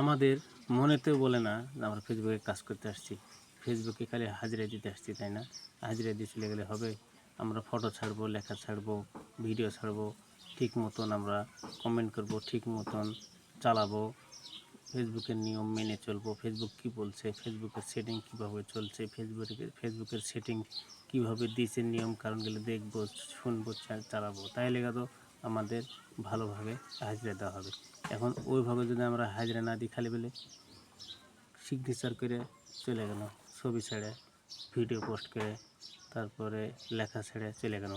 আমাদের মনেতেও বলে না আমরা ফেসবুকে কাজ করতে আসছি। ফেসবুকে খালি হাজিরা দিতে আসছি, তাই না? হাজিরা দিয়ে চলে গেলে হবে, আমরা ফটো ছাড়বো, লেখা ছাড়বো ভিডিও ছাড়বো, ঠিক মতন আমরা কমেন্ট করব, ঠিক মতন চালাবো। ফেসবুকের নিয়ম মেনে চলবো ফেসবুক কি বলছে ফেসবুকের সেটিং কীভাবে চলছে ফেসবুকের ফেসবুকের সেটিং কীভাবে দিয়েছে নিয়ম কারণগুলো দেখব, শুনব চালাবো। তাই লেগে তো আমাদের ভালোভাবে হাজিরা দেওয়া হবে। এখন ওইভাবে যদি আমরা হাজিরা না দিই খালি বেলে সিগনেচার করে চলে গেল, ছবি ছেড়ে ভিডিও পোস্ট করে, তারপরে লেখা ছেড়ে চলে গেল।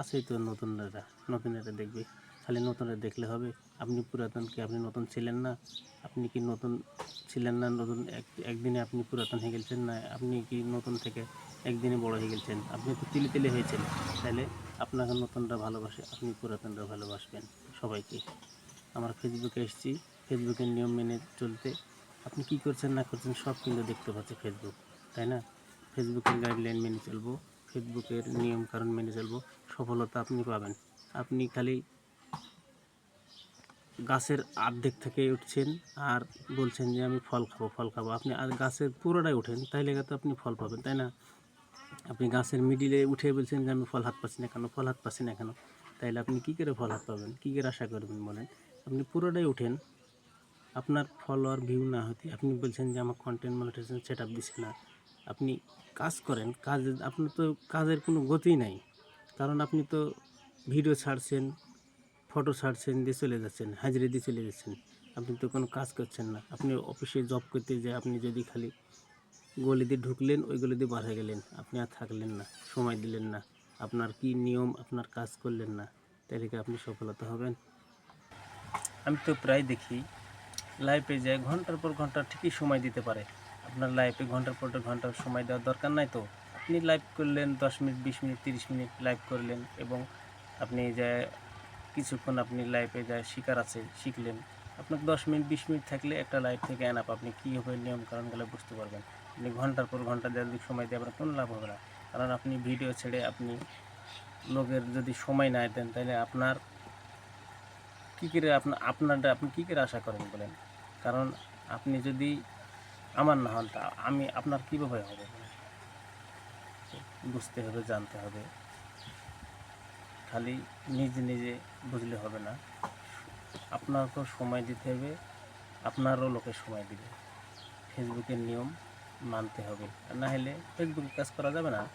আছেই তো নতুন নেতা নতুন নতুনরা দেখবে। খালি নতুনরা দেখলে হবে। আপনি পুরাতন কি আপনি নতুন ছিলেন না? আপনি কি নতুন ছিলেন না? নতুন এক, একদিনে আপনি পুরাতন হয়ে গেছেন না? আপনি কি নতুন থেকে একদিনে বড় হয়ে গেছেন? আপনি তো তিলে তিলে হয়েছেন। তাহলে আপনাকে নতুনরা ভালোবাসে, আপনি পুরাতনরা ভালোবাসবেন সবাইকে। আমার ফেসবুকে এসেছি। ফেসবুকের নিয়ম মেনে চলতে আপনি কি করছেন, না করছেন, সব কিন্তু দেখতে পাচ্ছে ফেসবুক, তাই না? ফেসবুকের গাইডলাইন মেনে চলবো, ফেসবুকের নিয়ম কারণ মেনে চলবো, সফলতা আপনি পাবেন। আপনি খালি গাছের আর্ধেক থেকে উঠছেন আর বলছেন যে আমি ফল খাব ফল খাব। আপনি আর গাছের পুরোটাই উঠেন তাইলে তো আপনি ফল পাবেন, তাই না? আপনি গাছের মিডিলে উঠে বলছেন যে আমি ফল হাত পাচ্ছি না কেন, ফল হাত পাচ্ছি না কেন? তাইলে আপনি কী করে ফল হাত পাবেন? কী করে আশা করবেন বলেন? আপনি পুরোটাই উঠেন আপনার ফল ফলোয়ার ভিউ না হতে আপনি বলছেন যে আমার কন্টেন্ট মনিটাইজেশন সেট আপ দিচ্ছে না। আপনি কাজ করেন, কাজ, আপনার তো কাজের কোনো গতি নাই। কারণ আপনি তো ভিডিও ছাড়ছেন ফটো ছাড়ছেন, দিয়ে চলে যাচ্ছেন, হাজিরা দিয়ে চলে যাচ্ছেন। আপনি তো কোনো কাজ করছেন না। আপনি অফিসে জব করতে যে আপনি যদি খালি গলি দিয়ে ঢুকলেন, ওই গলি দিয়ে বার হয়ে গেলেন, আপনি আর থাকলেন না, সময় দিলেন না। আপনার কি নিয়ম, আপনার কাজ করলেন না তাহলে আপনি সফলতা হবেন। আমি তো প্রায় দেখি লাইফে যায় ঘণ্টার পর ঘণ্টা ঠিকই সময় দিতে পারে। আপনার লাইফে ঘণ্টার পর ঘণ্টা সময় দেওয়ার দরকার নাই তো? আপনি লাইভ করলেন দশ মিনিট, বিশ মিনিট, তিরিশ মিনিট লাইভ করলেন এবং আপনি যে কিছুক্ষণ আপনি লাইফে যা শিকার আছে, শিখলেন। আপনার দশ মিনিট, বিশ মিনিট থাকলে একটা লাইফ থেকে এনাপ আপনি কীভাবে নিয়ম কারণগুলো বুঝতে পারবেন। আপনি ঘণ্টার পর ঘণ্টা দেড় সময় দিয়ে, আপনার কোনো লাভ হবে না। কারণ আপনি ভিডিও ছেড়ে আপনি লোকের যদি সময় না দেন, তাহলে আপনার কী করে আপনার আপনারটা আপনি কী করে আশা করেন বলেন? কারণ আপনি যদি আমার না হন, তা আমি, আপনার কীভাবে হবে? বুঝতে হবে, জানতে হবে। খালি নিজে নিজে বুঝলে হবে না। আপনাকেও সময় দিতে হবে, আপনারও লোকে সময় দিবে। ফেসবুকের নিয়ম মানতে হবে। আর না হলে ফেসবুকে কাজ করা যাবে না।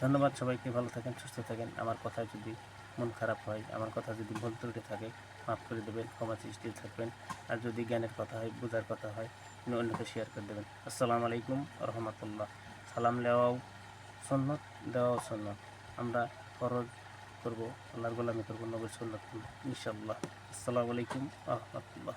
ধন্যবাদ সবাইকে, ভালো থাকেন, সুস্থ থাকেন। আমার কথা যদি মন খারাপ হয়, আমার কথা যদি ভুল ত্রুটি থাকে, মাফ করে দেবেন, ক্ষমা সৃষ্টি থাকবেন। আর যদি জ্ঞানের কথা হয়, বোঝার কথা হয় অন্যকে শেয়ার করে দেবেন। আসসালামু আলাইকুম রহমতুল্লাহ। সালাম নেওয়াও সন্ন্যত দেওয়াও সন্ন্যত আমরা ফরজ করব। আল্লাহর গোলামি করব নবী সাল্লাহ ইনশাল্লাহ আসসালামু আলাইকুম রহমতুল্লাহ